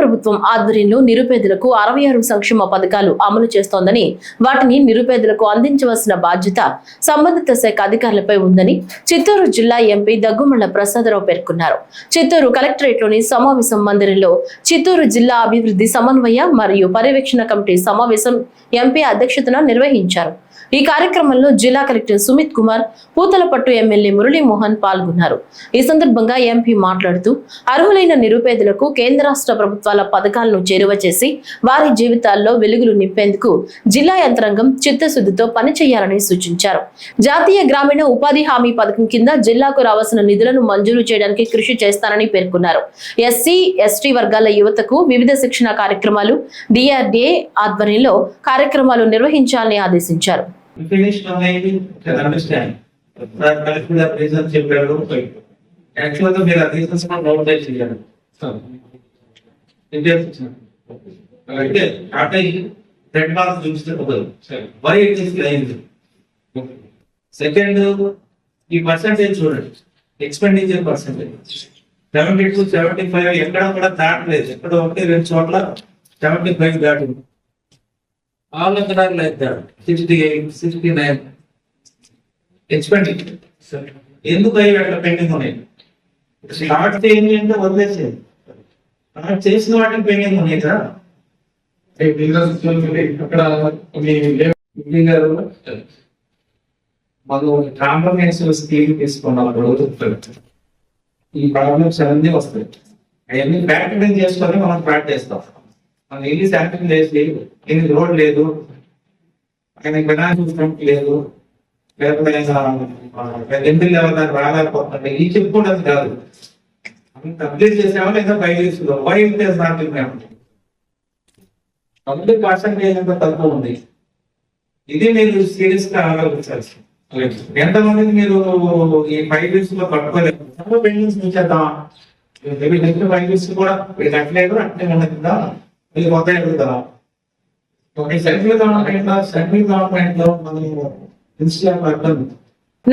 ప్రభుత్వం ఆధ్వర్యంలో నిరుపేదలకు అరవై ఆరు సంక్షేమ పథకాలు అమలు చేస్తోందని వాటిని నిరుపేదలకు అందించవలసిన బాధ్యత సంబంధిత శాఖ అధికారులపై ఉందని చిత్తూరు జిల్లా ఎంపీ దగ్గుమళ్ళ ప్రసాదరావు పేర్కొన్నారు. చిత్తూరు కలెక్టరేట్లోని సమావేశం మందిరంలో చిత్తూరు జిల్లా అభివృద్ధి సమన్వయ మరియు పర్యవేక్షణ కమిటీ సమావేశం ఎంపీ అధ్యక్షతన నిర్వహించారు. ఈ కార్యక్రమంలో జిల్లా కలెక్టర్ సుమిత్ కుమార్ పూతలపట్టు ఎమ్మెల్యే మురళీమోహన్ పాల్గొన్నారు. ఈ సందర్భంగా ఎంపీ మాట్లాడుతూ అర్హులైన నిరుపేదలకు కేంద్ర రాష్ట్ర ప్రభుత్వాల పథకాలను చేరువ చేసి వారి జీవితాల్లో వెలుగులు నింపేందుకు జిల్లా యంత్రాంగం చిత్తశుద్ధితో పనిచేయాలని సూచించారు. జాతీయ గ్రామీణ ఉపాధి హామీ పథకం కింద జిల్లాకు రావాల్సిన నిధులను మంజూరు చేయడానికి కృషి చేస్తానని పేర్కొన్నారు. ఎస్సీ ఎస్టీ వర్గాల యువతకు వివిధ శిక్షణ కార్యక్రమాలు డిఆర్డీఏ ఆధ్వర్యంలో కార్యక్రమాలు నిర్వహించాలని ఆదేశించారు. ఫినిష్ అనేది అండర్స్టాండ్ కలెక్టర్ గారు రీజన్ చెప్పాడు యాక్చువల్గా మీరు ఆ రీజన్స్ కూడా నోట్ చేయాలి అయితే అంటే రెడ్ మార్క్స్ చూపిస్తే వై ఇట్ ఇస్ అయింది సెకండ్ ఈ పర్సంటేజ్ చూడండి. Expenditure percentage seventy to seventy five ఎక్కడ కూడా దాటలేదు. ఎక్కడ ఒకటి రెండు చోట్ల సెవెంటీ ఫైవ్ దాటింది. All of them are like that, sixty eight sixty nine. Expenditure ఎందుకు అవి అట్లా పెండింగ్ ఉన్నాయి స్టార్ట్ చేయండి అంటే వదిలేసేది స్టార్ట్ చేసిన వాటికి పెండింగ్ ఉన్నాయి కదా అక్కడ గారు మనం కాంప్రమైజ్ స్కీమ్ తీసుకున్నప్పుడు ఈ ప్రాబ్లమ్స్ అన్నీ వస్తాయి. అవన్నీ ఫ్యాక్టరింగ్ చేసుకొని మనం ట్రాక్ చేస్తాం. మనం ఎన్ని శాంక్షన్ చేసి ఎన్ని రోడ్ లేదు. ఆయన వినాయక స్ట్రెంత్ లేదు. లేకపోతే ఎంపీ లెవెల్ దాకా రాలేకపోతుంటే ఈ చెప్పుకోవడం కాదు. కంప్లీట్ చేసామో లేదా ఫైవ్ ఇయర్స్లో five years not public percentage ఎంత తక్కువ ఉంది. ఇది మీరు సీరియస్గా ఆలోచించాల్సి ఎంతమందిని మీరు ఈ ఫైవ్ ఇయర్స్లో పట్టుకోలేదు? చాలా పెండింగ్స్ ఉంచేద్దాం. మేబీ నెక్స్ట్ ఫైవ్ ఇయర్స్ కూడా అట్లేదు అట్లే అంటే ఉండదా. వీళ్ళు కొత్త ఎదుగుతారా ఒక సెంట్రల్ గవర్నమెంట్లో సెంట్రల్ గవర్నమెంట్లో మనం ఇన్స్టిట్యూట్